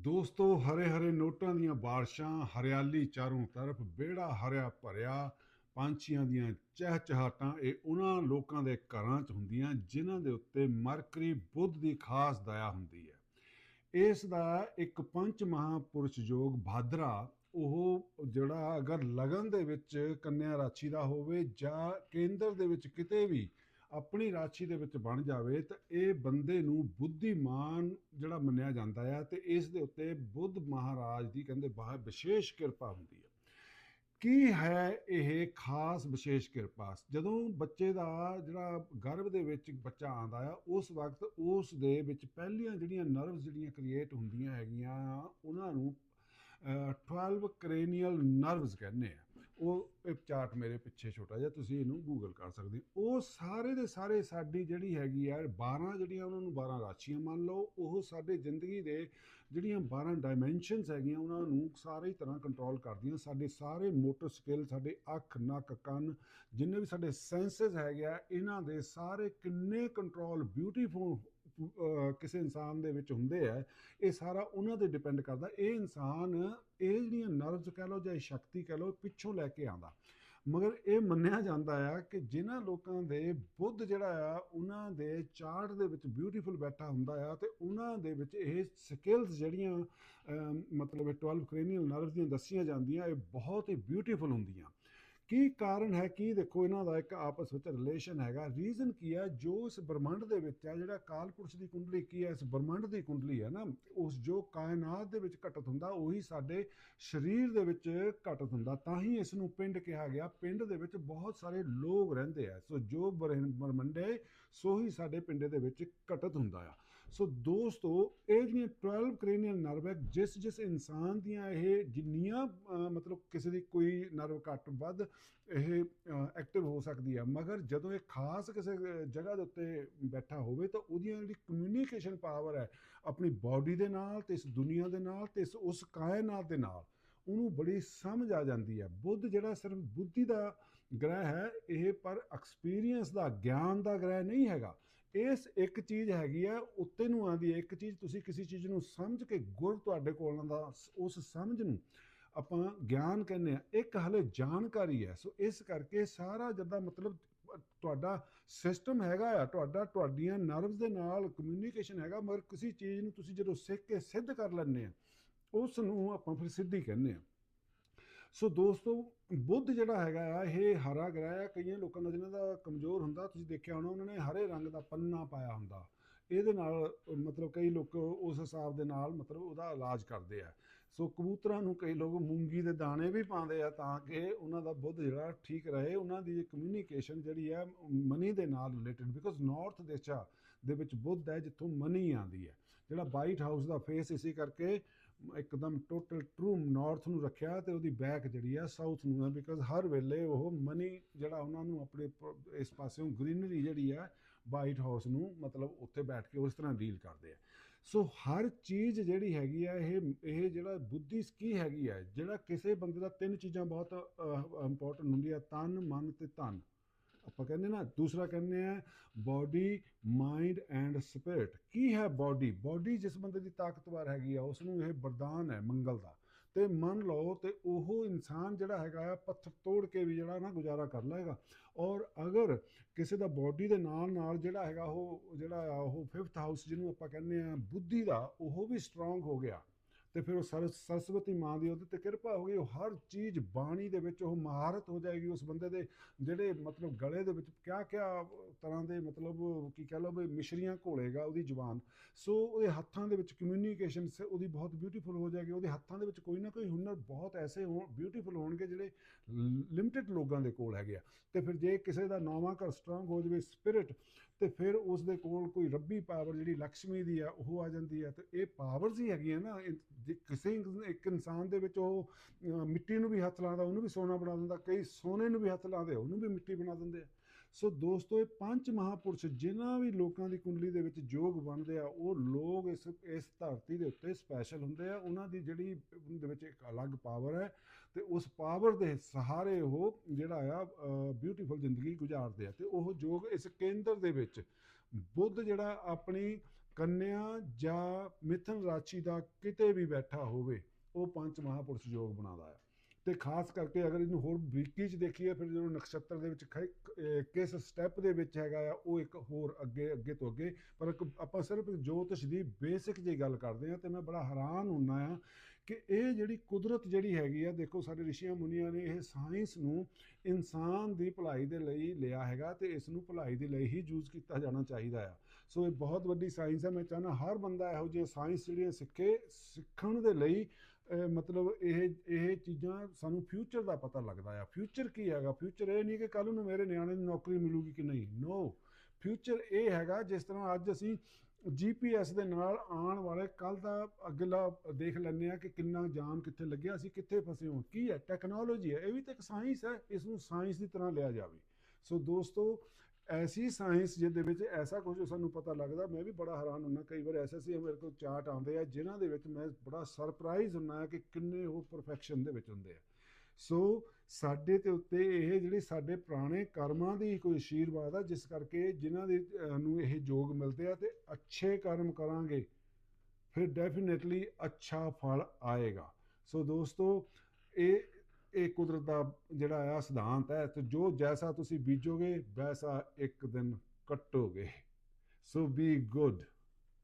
ਦੋਸਤੋ ਹਰੇ ਹਰੇ ਨੋਟਾਂ ਦੀਆਂ ਬਾਰਿਸ਼ਾਂ, ਹਰਿਆਲੀ ਚਾਰੋਂ ਤਰਫ, ਵਿਹੜਾ ਹਰਿਆ ਭਰਿਆ, ਪੰਛੀਆਂ ਦੀਆਂ ਚਹਿਚਹਾਟਾਂ, ਇਹ ਉਹਨਾਂ ਲੋਕਾਂ ਦੇ ਘਰਾਂ 'ਚ ਹੁੰਦੀਆਂ ਜਿਨ੍ਹਾਂ ਦੇ ਉੱਤੇ ਮਰਕਰੀ ਬੁੱਧ ਦੀ ਖਾਸ ਦਇਆ ਹੁੰਦੀ ਹੈ। ਇਸ ਦਾ ਇੱਕ ਪੰਚ ਮਹਾਪੁਰਸ਼ ਯੋਗ ਭਾਦਰਾ, ਉਹ ਜਿਹੜਾ ਅਗਰ ਲਗਨ ਦੇ ਵਿੱਚ ਕੰਨਿਆ ਰਾਸ਼ੀ ਦਾ ਹੋਵੇ ਜਾਂ ਕੇਂਦਰ ਦੇ ਵਿੱਚ ਕਿਤੇ ਵੀ ਆਪਣੀ ਰਾਸ਼ੀ ਦੇ ਵਿੱਚ ਬਣ ਜਾਵੇ ਤਾਂ ਇਹ ਬੰਦੇ ਨੂੰ ਬੁੱਧੀਮਾਨ ਜਿਹੜਾ ਮੰਨਿਆ ਜਾਂਦਾ ਆ ਤੇ ਇਸ ਦੇ ਉੱਤੇ ਬੁੱਧ ਮਹਾਰਾਜ ਦੀ ਕਹਿੰਦੇ ਬਾਹਰ ਵਿਸ਼ੇਸ਼ ਕਿਰਪਾ ਹੁੰਦੀ ਹੈ ਕੀ ਹੈ ਇਹ ਖਾਸ ਵਿਸ਼ੇਸ਼ ਕਿਰਪਾ? ਜਦੋਂ ਬੱਚੇ ਦਾ ਜਿਹੜਾ ਗਰਭ ਦੇ ਵਿੱਚ ਬੱਚਾ ਆਂਦਾ ਆ ਉਸ ਵਕਤ ਉਸ ਦੇ ਵਿੱਚ ਪਹਿਲੀਆਂ ਜਿਹੜੀਆਂ ਨਰਵਸ ਜਿਹੜੀਆਂ ਕ੍ਰੀਏਟ ਹੁੰਦੀਆਂ ਹੈਗੀਆਂ ਉਹਨਾਂ ਨੂੰ ਅਹ, 12 ਕ੍ਰੇਨੀਅਲ ਨਰਵਸ ਕਹਿੰਦੇ ਆ। ਉਹ ਇੱਕ ਚਾਰਟ ਮੇਰੇ ਪਿੱਛੇ ਛੋਟਾ ਜਿਹਾ, ਤੁਸੀਂ ਇਹਨੂੰ ਗੂਗਲ ਕਰ ਸਕਦੇ ਹੋ। ਉਹ ਸਾਰੇ ਦੇ ਸਾਰੇ ਸਾਡੀ ਜਿਹੜੀ ਹੈਗੀ ਆ 12 ਜਿਹੜੀਆਂ ਉਹਨਾਂ ਨੂੰ 12 ਰਾਸ਼ੀਆਂ ਮੰਨ ਲਓ, ਉਹ ਸਾਡੇ ਜ਼ਿੰਦਗੀ ਦੇ ਜਿਹੜੀਆਂ 12 ਡਾਈਮੈਂਸ਼ਨਸ ਹੈਗੀਆਂ, ਉਹਨਾਂ ਨੂੰ ਸਾਰੀ ਤਰ੍ਹਾਂ ਕੰਟਰੋਲ ਕਰਦੀਆਂ ਸਾਡੇ ਸਾਰੇ ਮੋਟਰ ਸਕਿੱਲ ਸਾਡੇ ਅੱਖ, ਨੱਕ, ਕੰਨ, ਜਿੰਨੇ ਵੀ ਸਾਡੇ ਸੈਂਸਸ ਹੈਗੇ ਆ, ਇਹਨਾਂ ਦੇ ਸਾਰੇ ਕਿੰਨੇ ਕੰਟਰੋਲ ਬਿਊਟੀਫੁਲ ਕਿਸੇ ਇਨਸਾਨ ਦੇ ਵਿੱਚ ਹੁੰਦੇ ਆ, ਇਹ ਸਾਰਾ ਉਹਨਾਂ ਤੇ ਡਿਪੈਂਡ ਕਰਦਾ। ਇਹ ਇਨਸਾਨ, ਇਹ ਜਿਹੜੀਆਂ ਨਰਵਸ ਕਹਿ ਲਓ ਜਾਂ ਇਹ ਸ਼ਕਤੀ ਕਹਿ ਲਓ ਪਿੱਛੋਂ ਲੈ ਕੇ ਆਉਂਦਾ। ਮਗਰ ਇਹ ਮੰਨਿਆ ਜਾਂਦਾ ਆ ਕਿ ਜਿਨ੍ਹਾਂ ਲੋਕਾਂ ਦੇ ਬੁੱਧ ਜਿਹੜਾ ਆ, ਉਹਨਾਂ ਦੇ ਚਾਰਟ ਦੇ ਵਿੱਚ ਬਿਊਟੀਫੁਲ ਬੈਠਾ ਹੁੰਦਾ ਆ ਤੇ ਉਹਨਾਂ ਦੇ ਵਿੱਚ ਇਹ ਸਕਿੱਲਸ ਜਿਹੜੀਆਂ ਮਤਲਬ ਇਹ 12 ਕ੍ਰੇਨੀਅਲ ਨਰਵਸ ਦੀਆਂ ਦੱਸੀਆਂ ਜਾਂਦੀਆਂ, ਇਹ ਬਹੁਤ ਹੀ ਬਿਊਟੀਫੁਲ ਹੁੰਦੀਆਂ। ਕੀ ਕਾਰਨ ਹੈ? ਕੀ ਦੇਖੋ, ਇਹਨਾਂ ਦਾ ਇੱਕ ਆਪਸ ਵਿੱਚ ਰਿਲੇਸ਼ਨ ਹੈਗਾ। ਰੀਜ਼ਨ ਕੀ ਹੈ? ਜੋ ਇਸ ਬ੍ਰਹਮੰਡ ਦੇ ਵਿੱਚ ਹੈ, ਜਿਹੜਾ ਕਾਲਪੁਰਸ਼ ਦੀ ਕੁੰਡਲੀ ਕੀ ਹੈ? ਇਸ ਬ੍ਰਹਮੰਡ ਦੀ ਕੁੰਡਲੀ ਹੈ ਨਾ, ਉਸ ਜੋ ਕਾਇਨਾਤ ਦੇ ਵਿੱਚ ਘਟਤ ਹੁੰਦਾ, ਉਹੀ ਸਾਡੇ ਸਰੀਰ ਦੇ ਵਿੱਚ ਘਟਤ ਹੁੰਦਾ। ਤਾਂ ਹੀ ਇਸ ਨੂੰ ਪਿੰਡ ਕਿਹਾ ਗਿਆ। ਪਿੰਡ ਦੇ ਵਿੱਚ ਬਹੁਤ ਸਾਰੇ ਲੋਕ ਰਹਿੰਦੇ ਆ। ਸੋ ਜੋ ਬ੍ਰਹਮ- ਬ੍ਰਹਮੰਡੇ, ਸੋ ਹੀ ਸਾਡੇ ਪਿੰਡੇ ਦੇ ਵਿੱਚ ਘਟਤ ਹੁੰਦਾ ਆ। ਸੋ ਦੋਸਤੋ, ਇਹ ਜਿਹੜੀਆਂ 12 ਕ੍ਰੇਨੀਅਲ ਨਰਵ ਹੈ, ਜਿਸ ਜਿਸ ਇਨਸਾਨ ਦੀਆਂ ਇਹ ਜਿੰਨੀਆਂ ਮਤਲਬ ਕਿਸੇ ਦੀ ਕੋਈ ਨਰਵ ਘੱਟ ਵੱਧ ਇਹ ਐਕਟਿਵ ਹੋ ਸਕਦੀ ਹੈ ਮਗਰ ਜਦੋਂ ਇਹ ਖਾਸ ਕਿਸੇ ਜਗ੍ਹਾ ਦੇ ਉੱਤੇ ਬੈਠਾ ਹੋਵੇ, ਤਾਂ ਉਹਦੀਆਂ ਜਿਹੜੀ ਕਮਿਊਨੀਕੇਸ਼ਨ ਪਾਵਰ ਹੈ, ਆਪਣੀ ਬਾਡੀ ਦੇ ਨਾਲ ਤੇ ਇਸ ਦੁਨੀਆ ਦੇ ਨਾਲ ਤੇ ਇਸ ਉਸ ਕਾਇਨਾਤ ਦੇ ਨਾਲ, ਉਹਨੂੰ ਬੜੀ ਸਮਝ ਆ ਜਾਂਦੀ ਹੈ ਬੁੱਧ ਜਿਹੜਾ ਸਿਰਫ ਬੁੱਧੀ ਦਾ ਗ੍ਰਹਿ ਹੈ, ਇਹ ਪਰ ਐਕਸਪੀਰੀਅੰਸ ਦਾ, ਗਿਆਨ ਦਾ ਗ੍ਰਹਿ ਨਹੀਂ ਹੈਗਾ। ਇਸ ਇੱਕ ਚੀਜ਼ ਹੈਗੀ ਆ, ਉੱਤੇ ਨੂੰ ਆਂਦੀ ਹੈ ਇੱਕ ਚੀਜ਼ ਤੁਸੀਂ ਕਿਸੇ ਚੀਜ਼ ਨੂੰ ਸਮਝ ਕੇ ਗੁਰ ਤੁਹਾਡੇ ਕੋਲ ਆਉਂਦਾ ਉਸ ਸਮਝ ਨੂੰ ਆਪਾਂ ਗਿਆਨ ਕਹਿੰਦੇ ਆ, ਇੱਕ ਹਲੇ ਜਾਣਕਾਰੀ ਹੈ, ਸੋ ਇਸ ਕਰਕੇ ਸਾਰਾ ਜਦਾਂ ਮਤਲਬ ਤੁਹਾਡਾ ਸਿਸਟਮ ਹੈਗਾ ਆ, ਤੁਹਾਡਾ, ਤੁਹਾਡੀਆਂ ਨਰਵਸ ਦੇ ਨਾਲ ਕਮਿਊਨੀਕੇਸ਼ਨ ਹੈਗਾ, ਮਗਰ ਕਿਸੇ ਚੀਜ਼ ਨੂੰ ਤੁਸੀਂ ਜਦੋਂ ਸਿੱਖ ਕੇ ਸਿੱਧ ਕਰ ਲੈਂਦੇ ਆ, ਉਸ ਨੂੰ ਆਪਾਂ ਫਿਰ ਸਿੱਧੀ ਕਹਿੰਦੇ ਆ। ਸੋ ਦੋਸਤੋ, ਬੁੱਧ ਜਿਹੜਾ ਹੈਗਾ ਆ, ਇਹ ਹਰਾ ਗ੍ਰਹਿ ਆ। ਕਈਆਂ ਲੋਕਾਂ ਦਾ ਜਿਹਨਾਂ ਦਾ ਕਮਜ਼ੋਰ ਹੁੰਦਾ, ਤੁਸੀਂ ਦੇਖਿਆ ਹੋਣਾ, ਉਹਨਾਂ ਨੇ ਹਰੇ ਰੰਗ ਦਾ ਪੰਨਾ ਪਾਇਆ ਹੁੰਦਾ। ਇਹਦੇ ਨਾਲ, ਮਤਲਬ ਕਈ ਲੋਕ ਉਸ ਹਿਸਾਬ ਦੇ ਨਾਲ, ਮਤਲਬ ਉਹਦਾ ਇਲਾਜ ਕਰਦੇ ਆ। ਸੋ ਕਬੂਤਰਾਂ ਨੂੰ ਕਈ ਲੋਕ ਮੂੰਗੀ ਦੇ ਦਾਣੇ ਵੀ ਪਾਉਂਦੇ ਆ ਤਾਂ ਕਿ ਉਹਨਾਂ ਦਾ ਬੁੱਧ ਜਿਹੜਾ ਠੀਕ ਰਹੇ। ਉਹਨਾਂ ਦੀ ਕਮਿਊਨੀਕੇਸ਼ਨ ਜਿਹੜੀ ਹੈ ਮਨੀ ਦੇ ਨਾਲ ਰਿਲੇਟਡ ਬਿਕੋਜ਼ ਨਾਰਥ ਦੇਸ਼ਾ ਦੇ ਵਿੱਚ ਬੁੱਧ ਹੈ, ਜਿੱਥੋਂ ਮਨੀ ਆਉਂਦੀ ਹੈ। ਜਿਹੜਾ ਵਾਈਟ ਹਾਊਸ ਦਾ ਫੇਸ ਇਸੇ ਕਰਕੇ ਇੱਕਦਮ ਟੋਟਲ ਟਰੂ ਨਾਰਥ ਨੂੰ ਰੱਖਿਆ ਤੇ ਉਹਦੀ ਬੈਕ ਜਿਹੜੀ ਆ ਸਾਊਥ ਨੂੰ ਆ ਬਿਕਾਜ਼ ਹਰ ਵੇਲੇ ਉਹ ਮਨੀ ਜਿਹੜਾ ਉਹਨਾਂ ਨੂੰ ਆਪਣੇ ਇਸ ਪਾਸਿਓਂ ਗ੍ਰੀਨਰੀ ਜਿਹੜੀ ਆ ਵਾਈਟ ਹਾਊਸ ਨੂੰ ਮਤਲਬ ਉੱਥੇ ਬੈਠ ਕੇ ਉਸ ਤਰ੍ਹਾਂ ਡੀਲ ਕਰਦੇ ਆ। ਸੋ ਹਰ ਚੀਜ਼ ਜਿਹੜੀ ਹੈਗੀ ਆ, ਇਹ ਇਹ ਜਿਹੜਾ ਬੁੱਧੀ ਕੀ ਹੈਗੀ ਆ, ਜਿਹੜਾ ਕਿਸੇ ਬੰਦੇ ਦਾ ਤਿੰਨ ਚੀਜ਼ਾਂ ਬਹੁਤ ਇੰਪੋਰਟੈਂਟ ਹੁੰਦੀਆਂ, ਤਨ, ਮਨ ਤੇ ਧਨ। ਆਪਾਂ ਕਹਿੰਦੇ ਨਾ, ਦੂਸਰਾ ਕਹਿੰਦੇ ਆ ਬਾਡੀ ਮਾਈਂਡ ਐਂਡ ਸਪਿਰਿਟ ਕੀ ਹੈ ਬਾਡੀ ਬਾਡੀ ਜਿਸ ਬੰਦੇ ਦੀ ਤਾਕਤਵਰ ਹੈਗੀ ਆ ਉਸ ਨੂੰ ਇਹ ਵਰਦਾਨ ਹੈ, ਮੰਗਲ ਦਾ। ਤੇ ਮੰਨ ਲਓ ਤੇ ਉਹ ਇਨਸਾਨ ਜਿਹੜਾ ਹੈਗਾ ਆ, ਪੱਥਰ ਤੋੜ ਕੇ ਵੀ ਜਿਹੜਾ ਨਾ ਗੁਜ਼ਾਰਾ ਕਰ ਲਏਗਾ। ਔਰ ਅਗਰ ਕਿਸੇ ਦਾ ਬਾਡੀ ਦੇ ਨਾਲ ਨਾਲ ਜਿਹੜਾ ਹੈਗਾ ਉਹ, ਜਿਹੜਾ ਆ ਉਹ 5th ਹਾਊਸ ਜਿਹਨੂੰ ਆਪਾਂ ਕਹਿੰਦੇ ਆ, ਬੁੱਧੀ ਦਾ, ਉਹ ਵੀ ਸਟਰੋਂਗ ਹੋ ਗਿਆ। ਤੇ ਫਿਰ ਉਹ ਸਰਸ ਸਰਸਵਤੀ ਮਾਂ ਦੀ ਉਹਦੇ ਤੇ ਕਿਰਪਾ ਹੋ ਗਈ, ਉਹ ਹਰ ਚੀਜ਼ ਬਾਣੀ ਦੇ ਵਿੱਚ ਉਹ ਮਹਾਰਤ ਹੋ ਜਾਏਗੀ ਉਸ ਬੰਦੇ ਦੇ ਜਿਹੜੇ ਮਤਲਬ ਗਲੇ ਦੇ ਵਿੱਚ ਕਿਆ ਕਿਆ ਤਰ੍ਹਾਂ ਦੇ ਮਤਲਬ ਕੀ ਕਹਿ ਲਓ ਵੀ ਮਿਸ਼ਰੀਆਂ ਘੋਲੇਗਾ ਉਹਦੀ ਜ਼ੁਬਾਨ। ਸੋ ਉਹਦੇ ਹੱਥਾਂ ਦੇ ਵਿੱਚ ਕਮਿਊਨੀਕੇਸ਼ਨ ਉਹਦੀ ਬਹੁਤ ਬਿਊਟੀਫੁਲ ਹੋ ਜਾਏਗੀ, ਉਹਦੇ ਹੱਥਾਂ ਦੇ ਵਿੱਚ ਕੋਈ ਨਾ ਕੋਈ ਹੁਨਰ ਬਹੁਤ ਐਸੇ ਹੋ ਬਿਊਟੀਫੁਲ ਹੋਣਗੇ ਜਿਹੜੇ ਲਿਮਟਿਡ ਲੋਕਾਂ ਦੇ ਕੋਲ ਹੈਗੇ ਆ। ਤੇ ਫਿਰ ਜੇ ਕਿਸੇ ਦਾ ਨੌਵਾਂ ਘਰ ਸਟਰੋਂਗ ਹੋ ਜਾਵੇ ਸਪਿਰਿਟ ਤੇ ਫਿਰ ਉਸ ਦੇ ਕੋਲ ਕੋਈ ਰੱਬੀ ਪਾਵਰ ਜਿਹੜੀ ਲక్ష్ਮੀ ਦੀ ਆ ਉਹ ਆ ਜਾਂਦੀ ਹੈ ਤੇ ਇਹ ਪਾਵਰਸ ਹੀ ਹੈਗੀਆਂ ਨਾ ਇਹ ਕਿਸੇ ਇਨ- ਇੱਕ ਇਨਸਾਨ ਦੇ ਵਿੱਚ ਉਹ ਅਹ, ਮਿੱਟੀ ਨੂੰ ਵੀ ਹੱਥ ਲਾਉਂਦਾ ਉਹਨੂੰ ਵੀ ਸੋਨਾ ਬਣਾ ਦਿੰਦਾ ਕਈ ਸੋਨੇ ਨੂੰ ਵੀ ਹੱਥ ਲਾਉਂਦੇ ਉਹਨੂੰ ਵੀ ਮਿੱਟੀ ਬਣਾ ਦਿੰਦੇ ਆ। ਸੋ ਦੋਸਤੋ, ਇਹ ਪੰਜ ਮਹਾਪੁਰਸ਼ ਜਿਨ੍ਹਾਂ ਵੀ ਲੋਕਾਂ ਦੀ ਕੁੰਡਲੀ ਦੇ ਵਿੱਚ ਯੋਗ ਬਣਦੇ ਆ, ਉਹ ਲੋਕ ਇਸ ਇਸ ਧਰਤੀ ਦੇ ਉੱਤੇ ਸਪੈਸ਼ਲ ਹੁੰਦੇ ਆ। ਉਹਨਾਂ ਦੀ ਜਿਹੜੀ ਦੇ ਵਿੱਚ ਇੱਕ ਅਲੱਗ ਪਾਵਰ ਹੈ ਤੇ ਉਸ ਪਾਵਰ ਦੇ ਸਹਾਰੇ ਉਹ ਜਿਹੜਾ ਆ ਬਿਊਟੀਫੁਲ ਜ਼ਿੰਦਗੀ ਗੁਜ਼ਾਰਦੇ ਆ ਤੇ ਉਹ ਯੋਗ ਇਸ ਕੇਂਦਰ ਦੇ ਵਿੱਚ ਬੁੱਧ ਜਿਹੜਾ ਆਪਣੀ ਕੰਨਿਆ ਜਾਂ ਮਿਥਨ ਰਾਸ਼ੀ ਦਾ ਕਿਤੇ ਵੀ ਬੈਠਾ ਹੋਵੇ, ਉਹ ਪੰਜ ਮਹਾਪੁਰਸ਼ ਯੋਗ ਬਣਾਉਂਦਾ ਹੈ ਤੇ ਖਾਸ ਕਰਕੇ ਅਗਰ ਇਹਨੂੰ ਹੋਰ ਬਰੀਕੀ ਚ ਦੇਖੀਏ, ਫਿਰ ਜਦੋਂ ਨਕਸ਼ਤਰ ਦੇ ਵਿੱਚ ਕਿਸ ਸਟੈਪ ਦੇ ਵਿੱਚ ਹੈਗਾ ਆ, ਉਹ ਇੱਕ ਹੋਰ ਅੱਗੇ ਅੱਗੇ ਤੋਂ ਅੱਗੇ, ਪਰ ਇੱਕ ਆਪਾਂ ਸਿਰਫ ਜੋਤਿਸ਼ ਦੀ ਬੇਸਿਕ ਜੀ ਗੱਲ ਕਰਦੇ ਆ ਤੇ ਮੈਂ ਬੜਾ ਹੈਰਾਨ ਹੁੰਨਾ ਆ ਕਿ ਇਹ ਜਿਹੜੀ ਕੁਦਰਤ ਜਿਹੜੀ ਹੈਗੀ ਆ, ਦੇਖੋ ਸਾਡੇ ਰਿਸ਼ੀਆਂ ਮੁਨੀਆਂ ਨੇ ਇਹ ਸਾਇੰਸ ਨੂੰ ਇਨਸਾਨ ਦੀ ਭਲਾਈ ਦੇ ਲਈ ਲਿਆ ਹੈਗਾ ਤੇ ਇਸ ਨੂੰ ਭਲਾਈ ਦੇ ਲਈ ਹੀ ਯੂਜ਼ ਕੀਤਾ ਜਾਣਾ ਚਾਹੀਦਾ ਆ। ਸੋ ਇਹ ਬਹੁਤ ਵੱਡੀ ਸਾਇੰਸ ਹੈ ਮੈਂ ਚਾਹੁੰਦਾ ਹਰ ਬੰਦਾ ਇਹੋ ਜਿਹੇ ਸਾਇੰਸ ਜਿਹੜੀਆਂ ਸਿੱਖੇ, ਸਿੱਖਣ ਦੇ ਲਈ ਮਤਲਬ ਇਹ ਇਹ ਚੀਜ਼ਾਂ ਸਾਨੂੰ ਫਿਊਚਰ ਦਾ ਪਤਾ ਲੱਗਦਾ ਆ। ਫਿਊਚਰ ਕੀ ਹੈਗਾ? ਫਿਊਚਰ ਇਹ ਨਹੀਂ ਕਿ ਕੱਲ ਨੂੰ ਮੇਰੇ ਨਿਆਣੇ ਨੂੰ ਨੌਕਰੀ ਮਿਲੂਗੀ ਕਿ ਨਹੀਂ। ਨੋ ਫਿਊਚਰ ਇਹ ਹੈਗਾ, ਜਿਸ ਤਰ੍ਹਾਂ ਅੱਜ ਅਸੀਂ ਜੀਪੀਐਸ ਦੇ ਨਾਲ ਆਉਣ ਵਾਲੇ ਕੱਲ ਦਾ ਅਗਲਾ ਦੇਖ ਲੈਂਦੇ ਆ ਕਿ ਕਿੰਨਾ ਜਾਮ ਕਿੱਥੇ ਲੱਗਿਆ ਅਸੀਂ ਕਿੱਥੇ ਫਸੇ ਹਾਂ ਕੀ ਹੈ? ਟੈਕਨੋਲੋਜੀ ਹੈ। ਇਹ ਵੀ ਤਾਂ ਇੱਕ ਸਾਇੰਸ ਹੈ। ਇਸ ਨੂੰ ਸਾਇੰਸ ਦੀ ਤਰ੍ਹਾਂ ਲਿਆ ਜਾਵੇ। ਸੋ ਦੋਸਤੋ ਐਸੀ ਸਾਇੰਸ ਜਿਹਦੇ ਵਿੱਚ ਐਸਾ ਕੁਝ ਸਾਨੂੰ ਪਤਾ ਲੱਗਦਾ, ਮੈਂ ਵੀ ਬੜਾ ਹੈਰਾਨ ਹੁੰਨਾ ਕਈ ਵਾਰ ਐਸੇ ਐਸੇ ਮੇਰੇ ਕੋਲ ਚਾਰਟ ਆਉਂਦੇ ਆ, ਜਿਨ੍ਹਾਂ ਦੇ ਵਿੱਚ ਮੈਂ ਬੜਾ ਸਰਪ੍ਰਾਈਜ਼ ਹੁੰਨਾ ਕਿ ਕਿੰਨੇ ਉਹ ਪਰਫੈਕਸ਼ਨ ਦੇ ਵਿੱਚ ਹੁੰਦੇ ਆ। ਸੋ ਸਾਡੇ ਤੇ ਉੱਤੇ ਇਹ ਜਿਹੜੇ ਸਾਡੇ ਪੁਰਾਣੇ ਕਰਮਾਂ ਦੀ ਕੋਈ ਆਸ਼ੀਰਵਾਦ ਆ, ਜਿਸ ਕਰਕੇ ਜਿਨ੍ਹਾਂ ਦੇ ਨੂੰ ਇਹ ਯੋਗ ਮਿਲਦੇ ਆ ਤੇ ਅੱਛੇ ਕਰਮ ਕਰਾਂਗੇ, ਫਿਰ ਡੈਫੀਨਿਟਲੀ ਅੱਛਾ ਫਲ ਆਏਗਾ। ਸੋ ਦੋਸਤੋ, ਇਹ ਇਹ ਕੁਦਰਤ ਦਾ ਜਿਹੜਾ ਆ ਸਿਧਾਂਤ ਹੈ ਤੇ ਜੋ ਜੈਸਾ ਤੁਸੀਂ ਬੀਜੋਗੇ, ਵੈਸਾ ਇੱਕ ਦਿਨ ਕੱਟੋਗੇ। So be good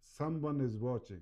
someone is watching